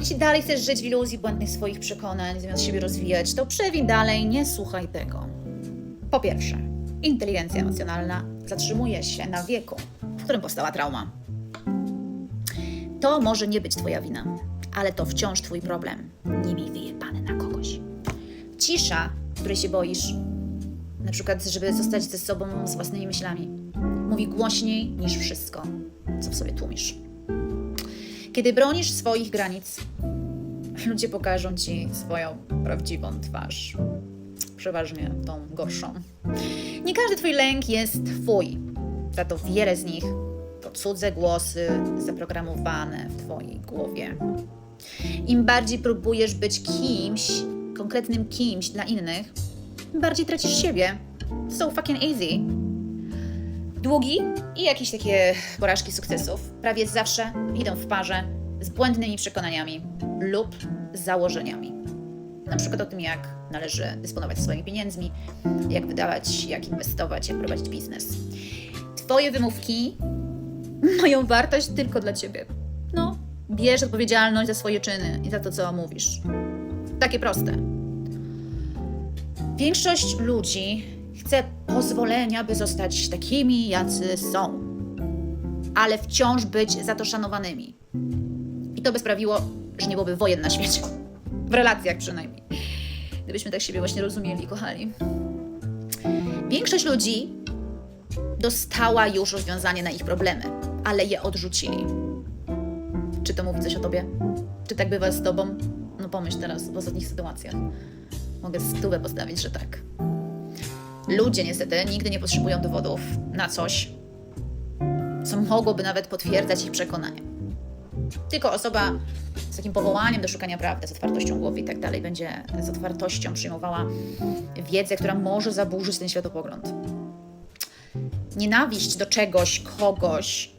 Jeśli dalej chcesz żyć w iluzji błędnych swoich przekonań, zamiast siebie rozwijać, to przewin dalej, nie słuchaj tego. Po pierwsze, inteligencja emocjonalna zatrzymuje się na wieku, w którym powstała trauma. To może nie być Twoja wina, ale to wciąż Twój problem. Nie miej wyjebany na kogoś. Cisza, której się boisz, na przykład, żeby zostać ze sobą z własnymi myślami, mówi głośniej niż wszystko, co w sobie tłumisz. Kiedy bronisz swoich granic, ludzie pokażą ci swoją prawdziwą twarz. Przeważnie tą gorszą. Nie każdy twój lęk jest twój. Za to wiele z nich to cudze głosy zaprogramowane w twojej głowie. Im bardziej próbujesz być kimś, konkretnym kimś dla innych, bardziej tracisz siebie. So fucking easy. Długi i jakieś takie porażki sukcesów prawie zawsze idą w parze z błędnymi przekonaniami lub założeniami. Na przykład o tym, jak należy dysponować swoimi pieniędzmi, jak wydawać, jak inwestować, jak prowadzić biznes. Twoje wymówki mają wartość tylko dla ciebie. No, bierz odpowiedzialność za swoje czyny i za to, co mówisz. Takie proste. Większość ludzi chce pozwolenia, by zostać takimi, jacy są, ale wciąż być za to szanowanymi. I to by sprawiło, że nie byłoby wojen na świecie. W relacjach przynajmniej. Gdybyśmy tak siebie właśnie rozumieli i kochali. Większość ludzi dostała już rozwiązanie na ich problemy, ale je odrzucili. Czy to mówi coś o tobie? Czy tak bywa z tobą? No pomyśl teraz w ostatnich sytuacjach. Mogę stówę postawić, że tak. Ludzie niestety nigdy nie potrzebują dowodów na coś, co mogłoby nawet potwierdzać ich przekonanie. Tylko osoba z takim powołaniem do szukania prawdy, z otwartością głowy i tak dalej, będzie z otwartością przyjmowała wiedzę, która może zaburzyć ten światopogląd. Nienawiść do czegoś, kogoś,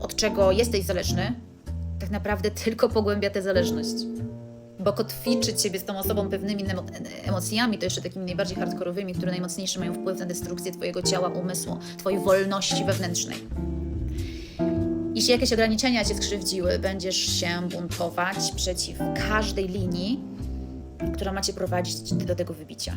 od czego jesteś zależny, tak naprawdę tylko pogłębia tę zależność. Bo kotwiczy ciebie z tą osobą pewnymi emo- emocjami, to jeszcze takimi najbardziej hardkorowymi, które najmocniejsze mają wpływ na destrukcję twojego ciała, umysłu, twojej wolności wewnętrznej. Jeśli jakieś ograniczenia cię skrzywdziły, będziesz się buntować przeciw każdej linii, która ma cię prowadzić do tego wybicia.